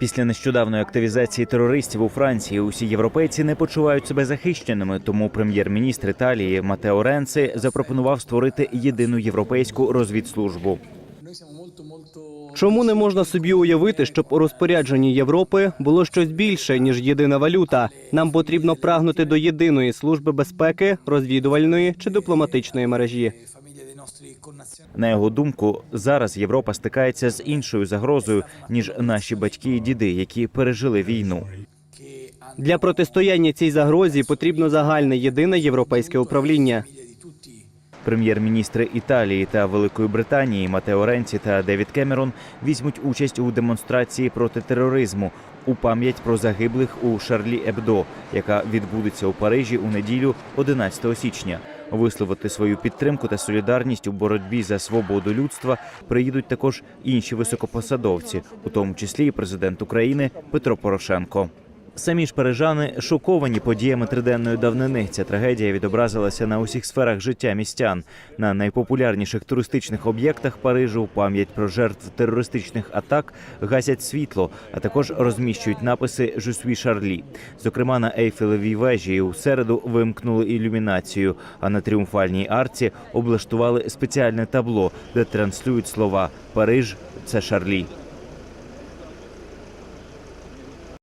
Після нещодавної активізації терористів у Франції усі європейці не почувають себе захищеними. Тому прем'єр-міністр Італії Матео Ренци запропонував створити єдину європейську розвідслужбу. Чому не можна собі уявити, щоб у розпорядженні Європи було щось більше ніж єдина валюта? Нам потрібно прагнути до єдиної служби безпеки, розвідувальної чи дипломатичної мережі. На його думку, зараз Європа стикається з іншою загрозою ніж наші батьки і діди, які пережили війну. Для протистояння цій загрозі потрібно загальне єдине європейське управління. Прем'єр-міністри Італії та Великої Британії Матео Ренці та Девід Кемерон візьмуть участь у демонстрації проти тероризму у пам'ять про загиблих у Шарлі Ебдо, яка відбудеться у Парижі у неділю 11 січня. Висловити свою підтримку та солідарність у боротьбі за свободу людства приїдуть також інші високопосадовці, у тому числі і президент України Петро Порошенко. Самі ж парижани шоковані подіями триденної давнини. Ця трагедія відобразилася на усіх сферах життя містян. На найпопулярніших туристичних об'єктах Парижу пам'ять про жертв терористичних атак гасять світло, а також розміщують написи «Je suis Шарлі. Зокрема, на Ейфелевій вежі у середу вимкнули ілюмінацію, а на тріумфальній арці облаштували спеціальне табло, де транслюють слова Париж це Шарлі.